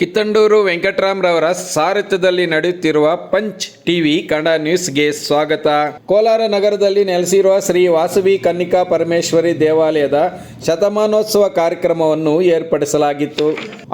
ಕಿತ್ತಂಡೂರು ವೆಂಕಟರಾಮ್ರವರ ಸಾರಥ್ಯದಲ್ಲಿ ನಡೆಯುತ್ತಿರುವ punch TV Kannada ನ್ಯೂಸ್ಗೆ ಸ್ವಾಗತ. ಕೋಲಾರ ನಗರದಲ್ಲಿ ನೆಲೆಸಿರುವ ಶ್ರೀ ವಾಸವಿ ಕನ್ನಿಕಾ ಪರಮೇಶ್ವರಿ ದೇವಾಲಯದ ಶತಮಾನೋತ್ಸವ ಕಾರ್ಯಕ್ರಮವನ್ನು ಏರ್ಪಡಿಸಲಾಗಿತ್ತು.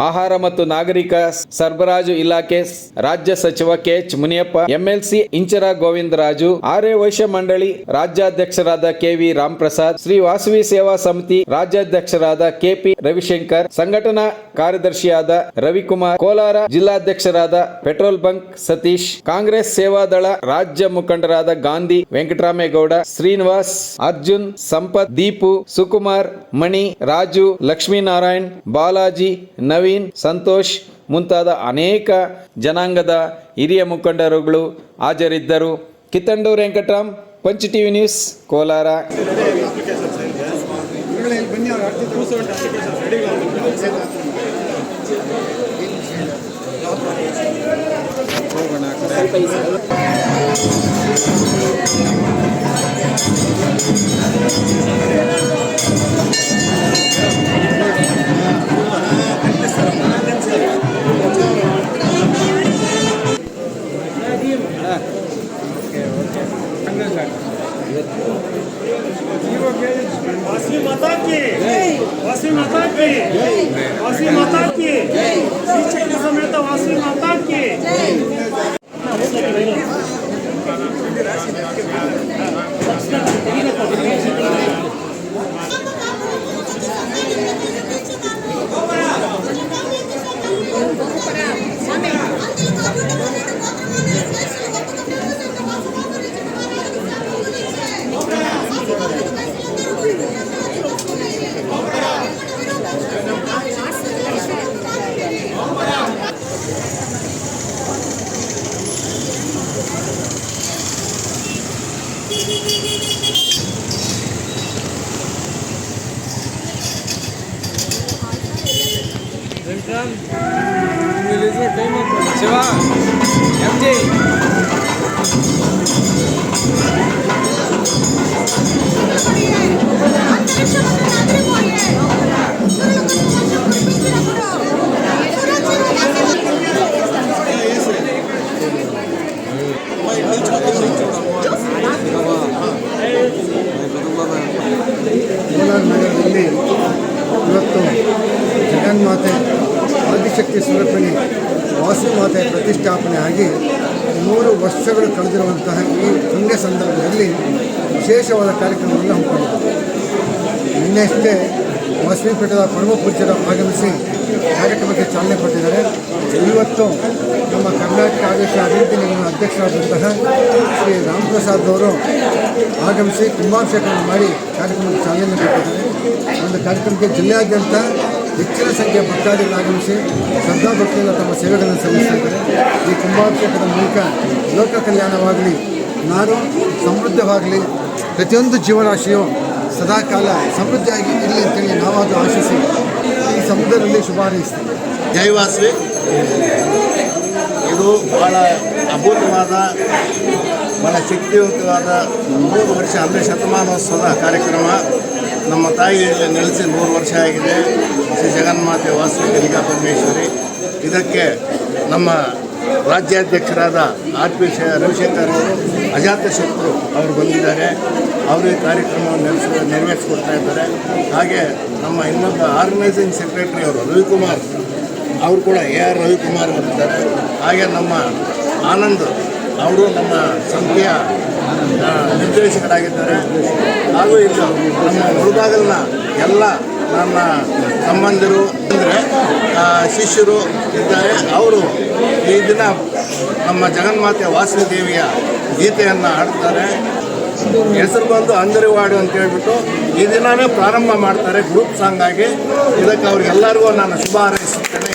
ಆಹಾರ ಮತ್ತು ನಾಗರಿಕ ಸರಬರಾಜು ಇಲಾಖೆ ರಾಜ್ಯ ಸಚಿವ ಕೆಎಚ್ ಮುನಿಯಪ್ಪ ಎಂಎಲ್ಸಿ ಇಂಚರ ಗೋವಿಂದರಾಜು, ಆರ್ಯ ವೈಶ್ಯ ಮಂಡಳಿ ರಾಜ್ಯಾಧ್ಯಕ್ಷರಾದ ಕೆವಿ ರಾಮ್ಪ್ರಸಾದ್, ಶ್ರೀ ವಾಸವಿ ಸೇವಾ ಸಮಿತಿ ರಾಜ್ಯಾಧ್ಯಕ್ಷರಾದ ಕೆಪಿ ರವಿಶಂಕರ್, ಸಂಘಟನಾ ಕಾರ್ಯದರ್ಶಿಯಾದ ರವಿಕುಮಾರ್ ಕೋಲಾರ ಜಿಲ್ಲಾಧ್ಯಕ್ಷರಾದ ಪೆಟ್ರೋಲ್ ಬಂಕ್ ಸತೀಶ್, ಕಾಂಗ್ರೆಸ್ ಸೇವಾದಳ ರಾಜ್ಯ ಮುಖಂಡರಾದ ಗಾಂಧಿ ವೆಂಕಟರಾಮೇಗೌಡ, ಶ್ರೀನಿವಾಸ್, ಅರ್ಜುನ್, ಸಂಪತ್, ದೀಪು, ಸುಕುಮಾರ್, ಮಣಿ, ರಾಜು, ಲಕ್ಷ್ಮೀನಾರಾಯಣ್, ಬಾಲಾಜಿ, ನವೀನ್, ಸಂತೋಷ್ ಮುಂತಾದ ಅನೇಕ ಜನಾಂಗದ ಹಿರಿಯ ಮುಖಂಡರುಗಳು ಹಾಜರಿದ್ದರು. Kittandur Venkataram, punch TV news, Kolar. वासी माता की वासी माता की वासी माता की शिक्षक समेत वासी माता की ಶಿವ ಎಂ ಜಿ ಕೋಲಾರ ಇವತ್ತು ಜಗನ್ಮಾತೆ ಆದಿಶಕ್ತಿ ಸ್ವರೂಪಿಣಿ ವಾಸುಮಾತೆ ಪ್ರತಿಷ್ಠಾಪನೆ ಆಗಿ ನೂರು ವರ್ಷಗಳು ಕಳೆದಿರುವಂತಹ ಈ ಪುಣ್ಯ ಸಂದರ್ಭದಲ್ಲಿ ವಿಶೇಷವಾದ ಕಾರ್ಯಕ್ರಮವನ್ನು ಹಮ್ಮಿಕೊಂಡಿದೆ ನಿನ್ನೆಯಷ್ಟೇ ವಾಸವಿಪೀಠದ ಪರಮ ಪೂಜ್ಯರು ಆಗಮಿಸಿ ಕಾರ್ಯಕ್ರಮಕ್ಕೆ ಚಾಲನೆ ಕೊಟ್ಟಿದ್ದಾರೆ. ಇವತ್ತು ನಮ್ಮ ಕರ್ನಾಟಕ ಆದೇಶ ಅಭಿವೃದ್ಧಿ ನಿಗಮದ ಅಧ್ಯಕ್ಷರಾದಂತಹ ಶ್ರೀ ರಾಮಪ್ರಸಾದ್ ಅವರು ಆಗಮಿಸಿ ಕುಂಭಾಭಿಷೇಕವನ್ನು ಮಾಡಿ ಕಾರ್ಯಕ್ರಮಕ್ಕೆ ಚಾಲನೆ ಕೊಟ್ಟಿದ್ದಾರೆ. ಒಂದು ಕಾರ್ಯಕ್ರಮಕ್ಕೆ ಜಿಲ್ಲೆಯಾದ್ಯಂತ ಹೆಚ್ಚಿನ ಸಂಖ್ಯೆಯ ಭಕ್ತಾದಿಗಳು ಆಗಮಿಸಿ ಶ್ರದ್ಧಾಭಕ್ತಿಯಿಂದ ತಮ್ಮ ಸೇವೆಗಳನ್ನು ಸಲ್ಲಿಸಿದ್ದಾರೆ ಈ ಕುಂಭಾಭಿಷೇಕದ ಮೂಲಕ ಲೋಕ ಕಲ್ಯಾಣವಾಗಲಿ ನಾನು ಸಮೃದ್ಧವಾಗಲಿ, ಪ್ರತಿಯೊಂದು ಜೀವರಾಶಿಯು ಸದಾಕಾಲ ಸಮೃದ್ಧಿಯಾಗಿ ಇರಲಿ ಅಂತೇಳಿ ನಾವಾದರೂ ಆಶಿಸಿ ಈ ಸಮುದ್ರದಲ್ಲಿ ಶುಭ ಹಾರೈಸ್ತೇವೆ. ಜೈವಾಸವಿ ಇದು ಭಾಳ ಅದ್ಭುತವಾದ ಭಾಳ ಶಕ್ತಿಯುತವಾದ ಮೂರು ವರ್ಷ ಅಂದರೆ ಶತಮಾನೋತ್ಸವದ ಕಾರ್ಯಕ್ರಮ. ನಮ್ಮ ತಾಯಿ ಇಲ್ಲಿ ನೆಲೆಸಿ ನೂರು ವರ್ಷ ಆಗಿದೆ. ಶ್ರೀ ಜಗನ್ಮಾತೆ ವಾಸವಿ ಗಂಗಾ ಪರಮೇಶ್ವರಿ. ಇದಕ್ಕೆ ನಮ್ಮ ರಾಜ್ಯಾಧ್ಯಕ್ಷರಾದ ಆರ್ ಪಿ ಶ ರವಿಶಂಕರ್ ಅವರು ಅಜಾತ ಶತ್ರು ಅವರು ಬಂದಿದ್ದಾರೆ. ಅವರು ಈ ಕಾರ್ಯಕ್ರಮವನ್ನು ನೆಲೆಸ ನೆರವೇರಿಸ್ಕೊಡ್ತಾ ಇದ್ದಾರೆ. ಹಾಗೆ ನಮ್ಮ ಇನ್ನೊಬ್ಬ ಆರ್ಗನೈಸಿಂಗ್ ಸೆಕ್ರೆಟರಿ ಅವರು ರವಿಕುಮಾರ್. ಅವರು ಕೂಡ ಎ ಆರ್ ರವಿಕುಮಾರ್ ಬಂದಿದ್ದಾರೆ. ಹಾಗೆ ನಮ್ಮ ಆನಂದ್ ಅವರು ನಮ್ಮ ಆ, ನಿರ್ದೇಶಕರಾಗಿದ್ದಾರೆ. ಹಾಗೂ ಈಗ ನಮ್ಮ ಮುಳುಗಾಗಲಿನ ಎಲ್ಲ ನಮ್ಮ ಸಂಬಂಧಿರು ಅಂದರೆ ಶಿಷ್ಯರು ಇದ್ದಾರೆ. ಅವರು ಈ ದಿನ ನಮ್ಮ ಜಗನ್ಮಾತೆ ವಾಸವಿ ದೇವಿಯ ಗೀತೆಯನ್ನು ಹಾಡ್ತಾರೆ. ಹೆಸರು ಬಂದು ಅಂದರಿವಾಡು ಅಂತ ಹೇಳ್ಬಿಟ್ಟು ಈ ದಿನವೇ ಪ್ರಾರಂಭ ಮಾಡ್ತಾರೆ ಗ್ರೂಪ್ ಸಾಂಗ್ ಆಗಿ. ಇದಕ್ಕೆ ಅವ್ರಿಗೆಲ್ಲರಿಗೂ ನಾನು ಶುಭ ಹಾರೈಸುತ್ತೇನೆ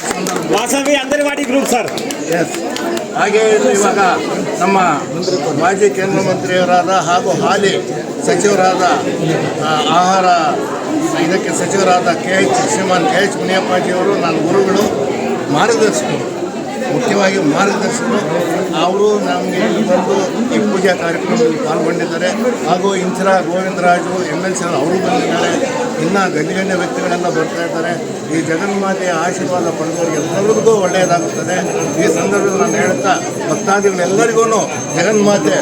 ವಾಸವಿ ಅಂದರಿವಾಡಿ ಗ್ರೂಪ್ ಸರ್ ಎಸ್ ಹಾಗೆ ಇಲ್ಲಿ ಇವಾಗ ನಮ್ಮ ಮಾಜಿ ಕೇಂದ್ರ ಮಂತ್ರಿಯವರಾದ ಹಾಗೂ ಹಾಲಿ ಸಚಿವರಾದ ಆಹಾರ, ಇದಕ್ಕೆ ಸಚಿವರಾದ K H Shriman K H ಮುನಿಯಪ್ಪಾಜಿಯವರು ನನ್ನ ಗುರುಗಳು, ಮಾರ್ಗದರ್ಶಕರು. ಮುಖ್ಯವಾಗಿ ಮಾರ್ಗದರ್ಶಕರು, ಅವರು ನಮಗೆ ಬಂದು ಈ ಪೂಜಾ ಕಾರ್ಯಕ್ರಮದಲ್ಲಿ ಪಾಲ್ಗೊಂಡಿದ್ದಾರೆ. ಹಾಗೂ Inchara Govindaraju M L C ಅವರು ಬಂದಿದ್ದಾರೆ. ಇನ್ನು ಗಣ್ಯ ಗಣ್ಯ ವ್ಯಕ್ತಿಗಳೆಲ್ಲ ಬರ್ತಾ ಇದ್ದಾರೆ. ಈ ಜಗನ್ಮಾತೆಯ ಆಶೀರ್ವಾದ ಪಡೆದವರಿಗೆ ಎಲ್ಲರಿಗೂ ಒಳ್ಳೆಯದಾಗುತ್ತದೆ. ಈ ಸಂದರ್ಭದಲ್ಲಿ ನಾನು ಹೇಳ್ತಾ ಭಕ್ತಾದಿಗಳೆಲ್ಲರಿಗೂ ಜಗನ್ಮಾತೆ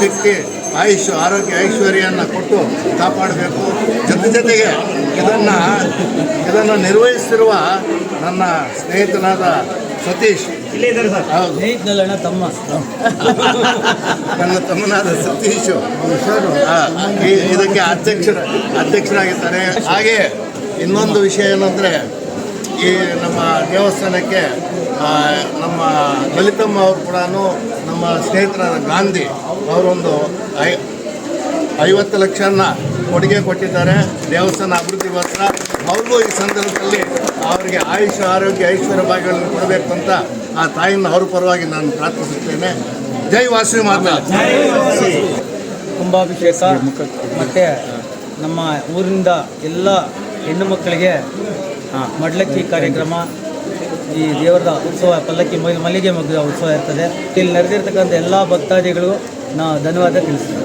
ಶಕ್ತಿ, ಆಯುಷ್, ಆರೋಗ್ಯ ಐಶ್ವರ್ಯವನ್ನು ಕೊಟ್ಟು ಕಾಪಾಡಬೇಕು. ಜೊತೆ ಜೊತೆಗೆ ಇದನ್ನು ಇದನ್ನು ನಿರ್ವಹಿಸಿರುವ ನನ್ನ ಸ್ನೇಹಿತನಾದ ಸತೀಶ್. ಇಲ್ಲೇ ಇದ್ದಾರೆ ಸರ್. ಹೌದು. ಸ್ನೇಹಿತನಲ್ಲಣ್ಣ ತಮ್ಮ. ನನ್ನ ತಮ್ಮನಾದ ಸತೀಶು. ಇದಕ್ಕೆ ಅಧ್ಯಕ್ಷರ ಅಧ್ಯಕ್ಷರಾಗಿದ್ದಾರೆ ಹಾಗೆ ಇನ್ನೊಂದು ವಿಷಯ ಏನಂದರೆ ಈ ನಮ್ಮ ದೇವಸ್ಥಾನಕ್ಕೆ ನಮ್ಮ ಲಲಿತಮ್ಮ ಅವರು ಕೂಡ ನಮ್ಮ ಸ್ನೇಹಿತರಾದ ಗಾಂಧಿ ಅವರೊಂದು ಐ ಐವತ್ತು ಲಕ್ಷನ ಕೊಡುಗೆ ಕೊಟ್ಟಿದ್ದಾರೆ. ದೇವಸ್ಥಾನ ಅಭಿವೃದ್ಧಿಗೋಸ್ಕರ ಅವ್ರಿಗೂ ಈ ಸಂದರ್ಭದಲ್ಲಿ ಅವರಿಗೆ ಆಯುಷ ಆರೋಗ್ಯ ಐಶ್ವರ್ಯ ಭಾಗ್ಯಗಳನ್ನು ಕೊಡಬೇಕು ಅಂತ ಆ ತಾಯಿನ ಅವ್ರ ಪರವಾಗಿ ನಾನು ಪ್ರಾರ್ಥಿಸುತ್ತೇನೆ. ಜೈ ವಾಸಿ ಮಾತಾ. ಕುಂಭಾಭಿಷೇಕ ಮತ್ತು ನಮ್ಮ ಊರಿನಿಂದ ಎಲ್ಲ ಹೆಣ್ಣು ಮಕ್ಕಳಿಗೆ ಮಡ್ಲಕ್ಕಿ ಕಾರ್ಯಕ್ರಮ ಈ ದೇವರದ ಉತ್ಸವ ಪಲ್ಲಕ್ಕಿ ಮೈ- ಮಲ್ಲಿಗೆ ಮಗ್ಗ ಉತ್ಸವ ಇರ್ತದೆ. ಇಲ್ಲಿ ನಡೆದಿರ್ತಕ್ಕಂಥ ಎಲ್ಲ ಭಕ್ತಾದಿಗಳಿಗೂ ನಾ ಧನ್ಯವಾದ ತಿಳಿಸ್ತೀವಿ